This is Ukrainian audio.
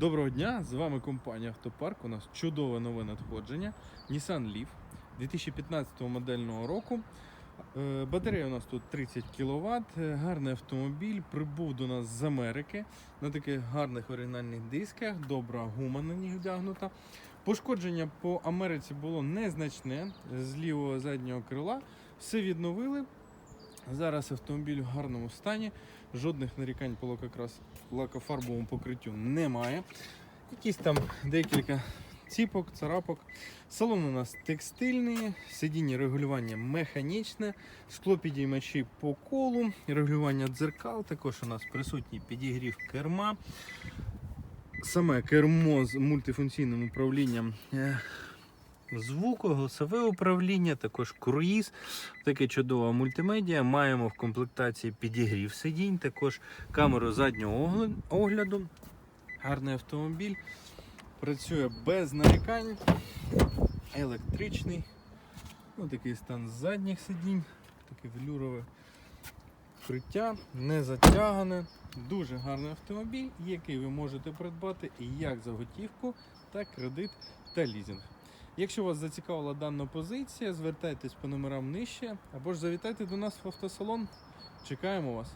Доброго дня! З вами компанія Автопарк. У нас чудове нове надходження. Nissan Leaf 2015 модельного року. Е, Батарея у нас тут 30 кВт. Гарний автомобіль. Прибув до нас з Америки на таких гарних оригінальних дисках. Добра гума на них вдягнута. Пошкодження по Америці було незначне з лівого заднього крила. Все відновили. Зараз автомобіль в гарному стані. Жодних нарікань по лакофарбовому покриттю немає. Якісь там декілька ціпок, царапок. Салон у нас текстильний, сидіння регулювання механічне, склопідіймачі по колу, регулювання дзеркал. Також у нас присутній підігрів керма. Саме кермо з мультифункційним управлінням. Звуку, голосове управління, також круїз, таке чудова мультимедіа. Маємо в комплектації підігрів сидінь, також камеру заднього огляду. Гарний автомобіль. Працює без нарікань. Електричний. Ну, такий стан задніх сидінь, таке велюрове вкриття, не затягане. Дуже гарний автомобіль, який ви можете придбати як за готівку, так кредит та лізинг. Якщо вас зацікавила дана позиція, звертайтесь по номерам нижче або ж завітайте до нас в автосалон. Чекаємо вас.